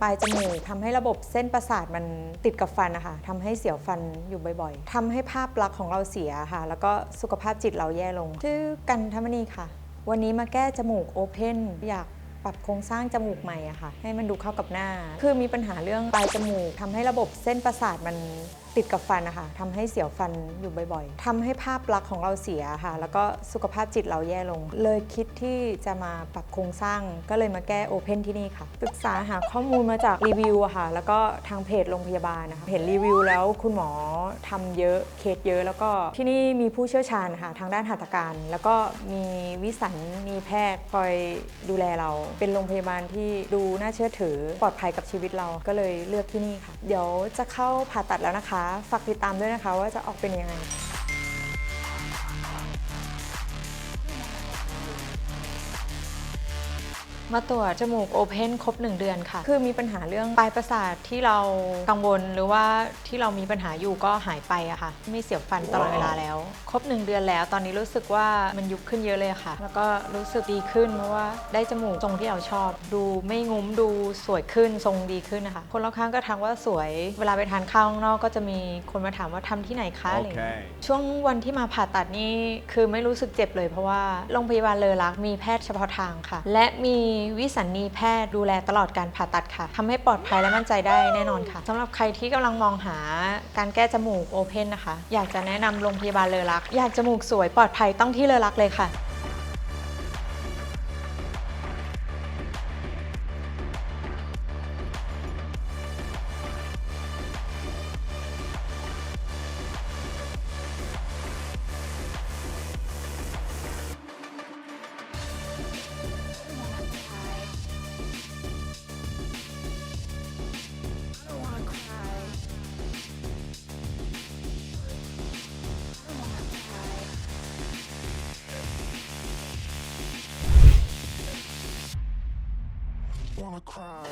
ปลายจมูกทำให้ระบบเส้นประสาทมันติดกับฟันนะคะทำให้เสียวฟันอยู่บ่อยๆทำให้ภาพลักษณ์ของเราเสียค่ะ แล้วก็สุขภาพจิตเราแย่ลง ชื่อกันธรรมนีค่ะ วันนี้มาแก้จมูกโอเพนอยากปรับโครงสร้างจมูกใหม่อะค่ะ ให้มันดูเข้ากับหน้า คือมีปัญหาเรื่องปลายจมูกทำให้ระบบเส้นประสาทมันติดกับฟันนะคะทำให้เสียวฟันอยู่บ่อยๆทำให้ภาพลักษณ์ของเราเสียค่ะ แล้วก็สุขภาพจิตเราแย่ลง เลยคิดที่จะมาปรับโครงสร้าง ก็เลยมาแก้โอเพนที่นี่ค่ะ ศึกษาหาข้อมูลมาจากรีวิวค่ะ แล้วก็ทางเพจโรงพยาบาลนะคะ เห็นรีวิวแล้วคุณหมอทำเยอะ เคสเยอะ แล้วก็ที่นี่มีผู้เชี่ยวชาญค่ะ ทางด้านหัตถการ แล้วก็มีวิสัญมีแพทย์คอยดูแลเรา เป็นโรงพยาบาลที่ดูน่าเชื่อถือ ปลอดภัยกับชีวิตเรา ก็เลยเลือกที่นี่ค่ะ เดี๋ยวจะเข้าผ่าตัดแล้วนะคะฝากติดตามด้วยนะคะว่าจะออกเป็นยังไง มาตรวจจมูกโอเพนครบ 1 เดือนค่ะ คือมีปัญหาเรื่องปลายประสาทที่เรากังวลหรือว่าที่เรามีปัญหาอยู่ก็หายไปอะค่ะ ไม่เสียวฟันตลอดเวลาแล้ว ครบ 1 เดือนแล้ว ตอนนี้รู้สึกว่ามันยุบขึ้นเยอะเลยค่ะ แล้วก็รู้สึกดีขึ้นเพราะว่าได้จมูกทรงที่เราชอบ ดูไม่งุ้มดูสวยขึ้นทรงดีขึ้นนะคะ คนรอบข้างก็ทักว่าสวยเวลาไปทานข้าวข้างนอกก็จะมีคนมาถามว่าทำที่ไหนคะอะไรอย่างเงี้ย Okay. ช่วงวันที่มาผ่าตัดนี่คือไม่รู้สึกเจ็บเลย เพราะว่าโรงพยาบาลเลอรักมีแพทย์เฉพาะทางค่ะ และมีวิสัญญีแพทย์ดูแลตลอดการผ่าตัดค่ะทำให้ปลอดภัยและมั่นใจได้แน่นอนค่ะสำหรับใครที่กำลังมองหาการแก้จมูกโอเพนนะคะ อยากจะแนะนำโรงพยาบาลเลอรัก อยากจมูกสวยปลอดภัยต้องที่เลอรักเลยค่ะ wanna cry.